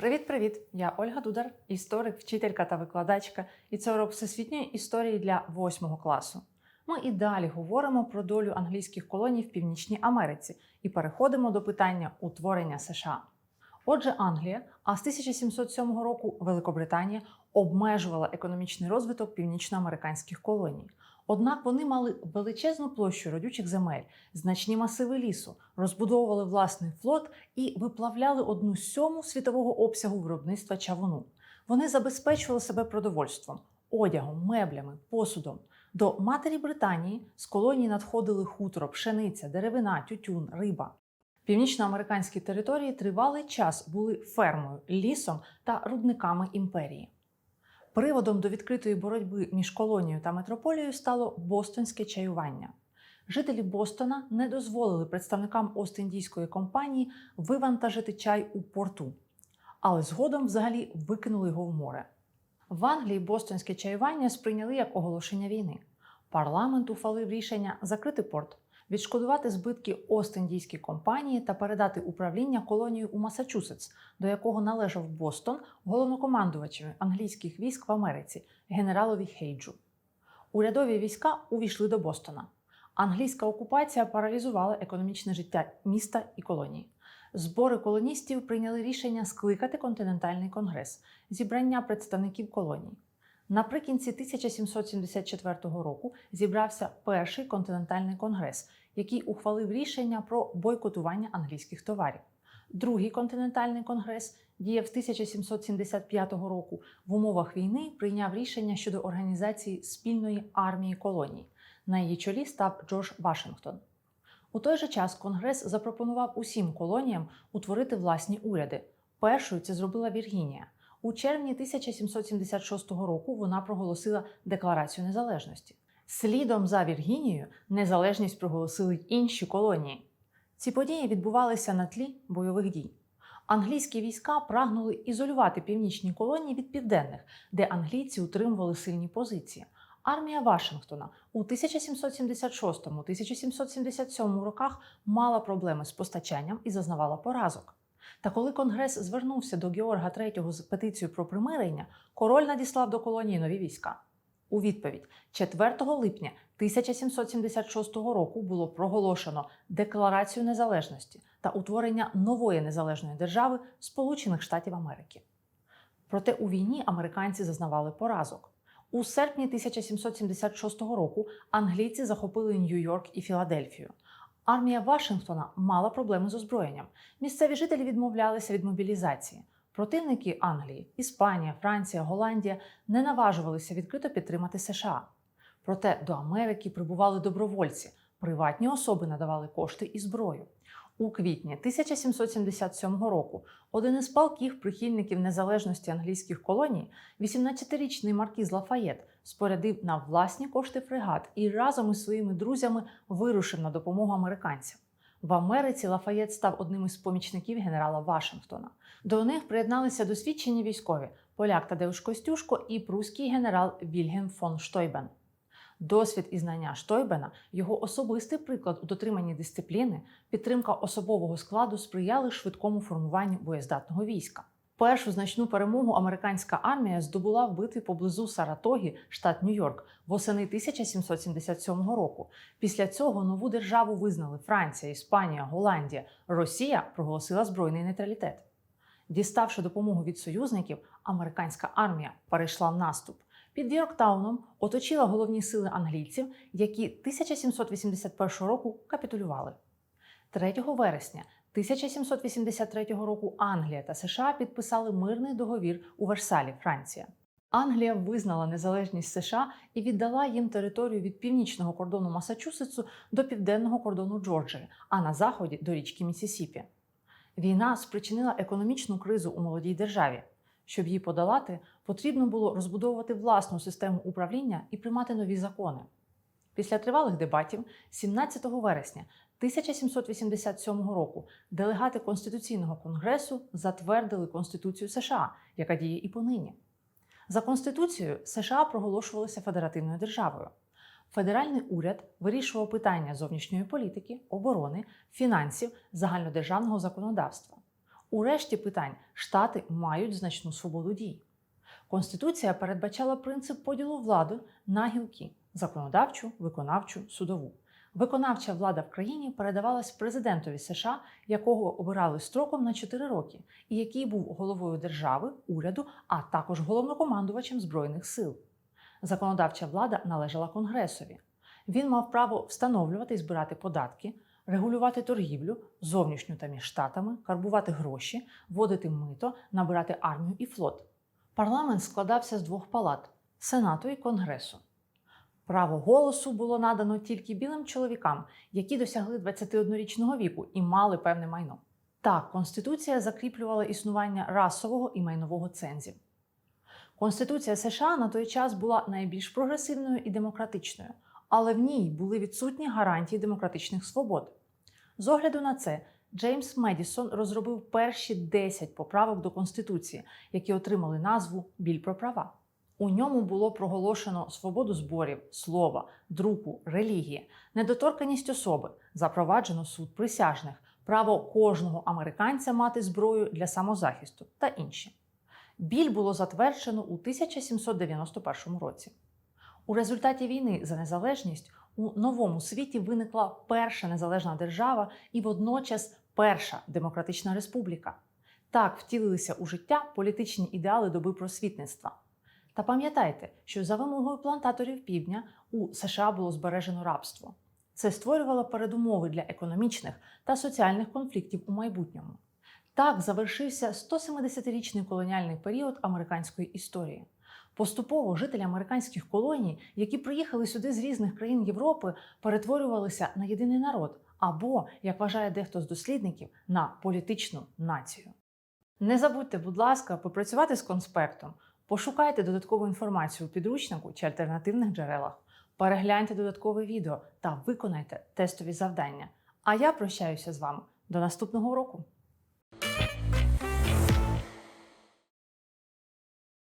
Привіт-привіт! Я Ольга Дудар, історик, вчителька та викладачка, і це урок всесвітньої історії для 8 класу. Ми і далі говоримо про долю англійських колоній в Північній Америці і переходимо до питання утворення США. Отже, Англія, а з 1707 року Великобританія обмежувала економічний розвиток північноамериканських колоній. Однак вони мали величезну площу родючих земель, значні масиви лісу, розбудовували власний флот і виплавляли одну сьому світового обсягу виробництва чавуну. Вони забезпечували себе продовольством, одягом, меблями, посудом. До матері Британії з колонії надходили хутро, пшениця, деревина, тютюн, риба. Північноамериканські території тривалий час були фермою, лісом та рудниками імперії. Приводом до відкритої боротьби між колонією та метрополією стало бостонське чаювання. Жителі Бостона не дозволили представникам Ост-Індійської компанії вивантажити чай у порту, але згодом взагалі викинули його в море. В Англії бостонське чаювання сприйняли як оголошення війни. Парламент ухвалив рішення закрити порт, відшкодувати збитки Ост-Індійській компанії та передати управління колонією у Масачусетс, до якого належав Бостон головнокомандувачеві англійських військ в Америці генералові Хейджу. Урядові війська увійшли до Бостона. Англійська окупація паралізувала економічне життя міста і колонії. Збори колоністів прийняли рішення скликати континентальний конгрес, зібрання представників колоній. Наприкінці 1774 року зібрався перший континентальний конгрес, який ухвалив рішення про бойкотування англійських товарів. Другий континентальний конгрес діяв з 1775 року в умовах війни прийняв рішення щодо організації спільної армії колоній. На її чолі став Джордж Вашингтон. У той же час Конгрес запропонував усім колоніям утворити власні уряди. Першою це зробила Віргінія. У червні 1776 року вона проголосила Декларацію незалежності. Слідом за Віргінією незалежність проголосили інші колонії. Ці події відбувалися на тлі бойових дій. Англійські війська прагнули ізолювати північні колонії від південних, де англійці утримували сильні позиції. Армія Вашингтона у 1776-1777 роках мала проблеми з постачанням і зазнавала поразок. Та коли Конгрес звернувся до Георга III з петицією про примирення, король надіслав до колонії нові війська. У відповідь 4 липня 1776 року було проголошено Декларацію незалежності та утворення нової незалежної держави Сполучених Штатів Америки. Проте у війні американці зазнавали поразок. У серпні 1776 року англійці захопили Нью-Йорк і Філадельфію. Армія Вашингтона мала проблеми з озброєнням. Місцеві жителі відмовлялися від мобілізації. Противники Англії, Іспанія, Франція, Голландія не наважувалися відкрито підтримати США. Проте до Америки прибували добровольці, приватні особи надавали кошти і зброю. У квітні 1777 року один із палких прихильників незалежності англійських колоній, 18-річний маркіз Лафаєт, спорядив на власні кошти фрегат і разом із своїми друзями вирушив на допомогу американцям. В Америці Лафаєт став одним із помічників генерала Вашингтона. До них приєдналися досвідчені військові поляк Тадеуш Костюшко і прусський генерал Вільгельм фон Штойбен. Досвід і знання Штойбена, його особистий приклад у дотриманні дисципліни, підтримка особового складу сприяли швидкому формуванню боєздатного війська. Першу значну перемогу американська армія здобула в битві поблизу Саратогі, штат Нью-Йорк, восени 1777 року. Після цього нову державу визнали Франція, Іспанія, Голландія. Росія проголосила збройний нейтралітет. Діставши допомогу від союзників, американська армія перейшла в наступ. Під Йорктауном оточила головні сили англійців, які 1781 року капітулювали. 3 вересня 1783 року Англія та США підписали мирний договір у Версалі, Франція. Англія визнала незалежність США і віддала їм територію від північного кордону Масачусетсу до південного кордону Джорджії, а на заході до річки Місісіпі. Війна спричинила економічну кризу у молодій державі. Щоб її подолати, потрібно було розбудовувати власну систему управління і приймати нові закони. Після тривалих дебатів, 17 вересня 1787 року, делегати Конституційного конгресу затвердили Конституцію США, яка діє і понині. За Конституцією США проголошувалися федеративною державою. Федеральний уряд вирішував питання зовнішньої політики, оборони, фінансів, загальнодержавного законодавства. У решті питань штати мають значну свободу дій. Конституція передбачала принцип поділу влади на гілки законодавчу, виконавчу, судову. Виконавча влада в країні передавалась президентові США, якого обирали строком на 4 роки, і який був головою держави, уряду, а також головнокомандувачем збройних сил. Законодавча влада належала Конгресові. Він мав право встановлювати і збирати податки, регулювати торгівлю, зовнішню та між штатами, карбувати гроші, вводити мито, набирати армію і флот. Парламент складався з двох палат Сенату і Конгресу. Право голосу було надано тільки білим чоловікам, які досягли 21-річного віку і мали певне майно. Так, Конституція закріплювала існування расового і майнового цензів. Конституція США на той час була найбільш прогресивною і демократичною, але в ній були відсутні гарантії демократичних свобод. З огляду на це, Джеймс Медісон розробив перші 10 поправок до Конституції, які отримали назву Біль про права. У ньому було проголошено свободу зборів, слова, друку, релігії, недоторканість особи, запроваджено суд присяжних, право кожного американця мати зброю для самозахисту та інші. Біль було затверджено у 1791 році. У результаті війни за незалежність у новому світі виникла перша незалежна держава і водночас перша демократична республіка. Так втілилися у життя політичні ідеали доби просвітництва. Та пам'ятайте, що за вимогою плантаторів півдня у США було збережено рабство. Це створювало передумови для економічних та соціальних конфліктів у майбутньому. Так завершився 170-річний колоніальний період американської історії. Поступово жителі американських колоній, які приїхали сюди з різних країн Європи, перетворювалися на єдиний народ або, як вважає дехто з дослідників, на політичну націю. Не забудьте, будь ласка, попрацювати з конспектом, пошукайте додаткову інформацію у підручнику чи альтернативних джерелах, перегляньте додаткове відео та виконайте тестові завдання. А я прощаюся з вами до наступного року.